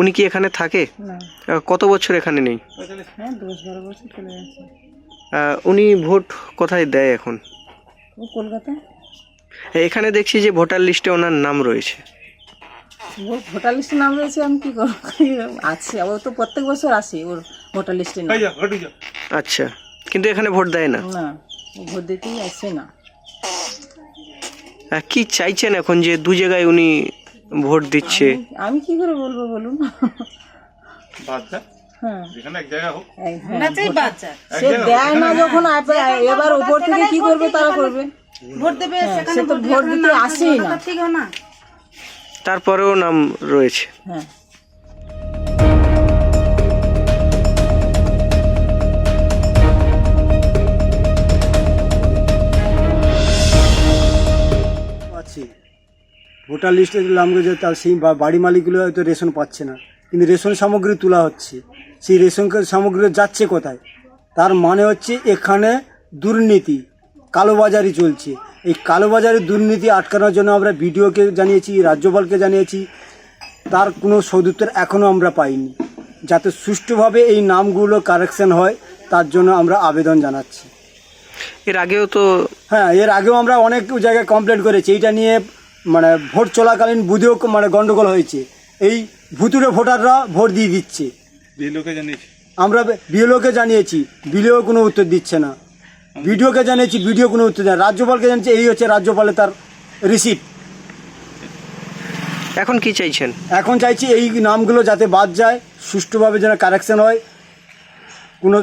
উনি কি এখানে থাকে? কত বছর এখানে নেই? হ্যাঁ উনি ভোট কোথায় দেয় এখন? ও কলকাতা এখানে দেখছি যে ভোটার লিস্টে ওনার নাম রয়েছে। ভোটার লিস্টে নাম রয়েছে আমি কি করব? আছে ও তো প্রত্যেক বছর আসে ওর ভোটার লিস্টে নাম। আচ্ছা কিন্তু এখানে ভোট দেয় না। না ভোট দিতেই আসে না। কি চাইছেন এখন যে দু জায়গায় উনি ভোট দিচ্ছে। আমি- কি করে বলব বলুন? হ্যাঁ। সে দেয় না যখন এবার উপর থেকে কি করবে তারা করবে? ভোট দেবে হ্যাঁ, সে তো ভোট দিতে আসেই না। না। তারপরেও নাম রয়েছে। হ্যাঁ। ভোটার লিস্টে নাম গেছে তার সেই বা- বাড়ি মালিকগুলো হয়তো রেশন পাচ্ছে না। কিন্তু রেশন সামগ্রী তোলা হচ্ছে। সেই রেশন সামগ্রী যাচ্ছে কোথায়? তার মানে হচ্ছে এখানে দুর্নীতি কালোবাজারি চলছে। এই কালোবাজারি দুর্নীতি আটকানোর জন্য আমরা বিডিওকে জানিয়েছি রাজ্যপালকে জানিয়েছি। তার কোনো সদুত্তর এখনও আমরা পাইনি। যাতে সুষ্ঠুভাবে এই নামগুলো কারেকশন হয় তার জন্য আমরা আবেদন জানাচ্ছি। এর আগেও তো হ্যাঁ এর আগেও আমরা অনেক জায়গায় কমপ্লেন করেছি। এইটা নিয়ে মানে ভোট চলাকালীন বুধেও মানে গন্ডগোল হয়েছে। এই ভুতুরে ভোটাররা ভোট দিয়ে দিচ্ছে। আমরা বিএলওকে জানিয়েছি। বিএলও কোনো উত্তর দিচ্ছে না। বিডিওকে জানিয়েছি বিডিও কোনো উত্তর দেয় না। রাজ্যপালকে জানিয়েছি এই হচ্ছে রাজ্যপালে তার রিসিপ্ট এখন কি চাইছেন? এখন চাইছি এই নামগুলো যাতে বাদ যায় সুষ্ঠুভাবে যেন কারেকশন হয় কোনো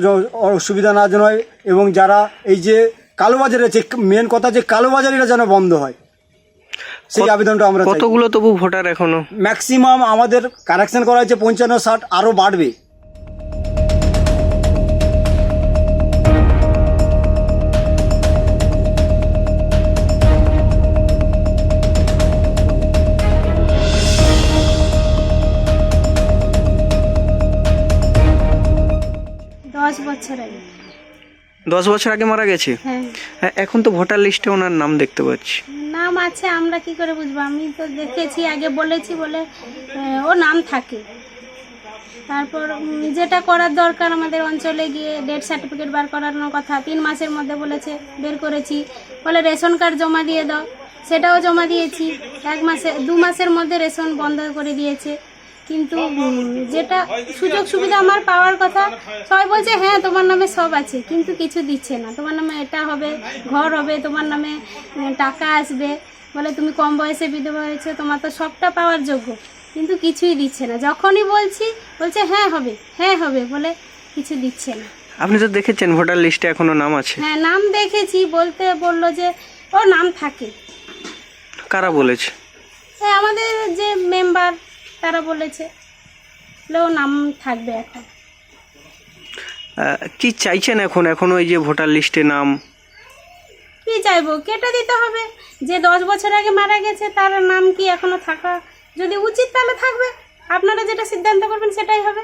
অসুবিধা না যেন হয় এবং যারা এই যে কালোবাজারে আছে মেন কথা যে কালোবাজারিটা যেন বন্ধ হয়। সেই আবেদনটা আমরা কতগুলো তবু ভোটার এখনও? ম্যাক্সিমাম আমাদের কারেকশন করা হয়েছে পঞ্চান্ন ষাট আরও বাড়বে। দশ বছর আগে। দশ বছর আগে মারা গেছে? হ্যাঁ। হ্যাঁ এখন তো ভোটার লিস্টে ওনার নাম দেখতে পাচ্ছি। নাম আছে আমরা কি করে বুঝব? আমি তো দেখেছি আগে বলেছি বলে ও নাম থাকে। তারপর যেটা করার দরকার আমাদের অঞ্চলে গিয়ে ডেথ সার্টিফিকেট বার করানোর কথা তিন মাসের মধ্যে বলেছে বের করেছি। বলে রেশন কার্ড জমা দিয়ে দাও। সেটাও জমা দিয়েছি। এক মাসে দু মাসের মধ্যে রেশন বন্ধ করে দিয়েছে। কিন্তু যেটা সুযোগ সুবিধা আমার পাওয়ার কথা সবাই বলছে হ্যাঁ তোমার নামে সব আছে কিন্তু কিছু দিচ্ছে না। তোমার নামে এটা হবে ঘর হবে তোমার নামে টাকা আসবে। বলে তুমি কম বয়সে বিধবা হয়েছে তোমার তো সবটা পাওয়ার যোগ্য। কিন্তু কিছুই দিচ্ছে না। যখনই বলছি বলছে হ্যাঁ হবে হ্যাঁ হবে বলে কিছু দিচ্ছে না। আপনি তো দেখেছেন ভোটার লিস্টে এখনও নাম আছে। হ্যাঁ নাম দেখেছি বলতে বলল যে ও নাম থাকে। কারা বলেছে? হ্যাঁ আমাদের যে মেম্বার তারা বলেছে বলে ও নাম থাকবে এখন। কি চাইছেন এখন? এখন ওই যে ভোটার লিস্টে নাম। কি চাইব? কেটে দিতে হবে। যে দশ বছর আগে মারা গেছে তার নাম কি এখনও থাকা? যদি উচিত তাহলে থাকবে। আপনারা যেটা সিদ্ধান্ত করবেন সেটাই হবে।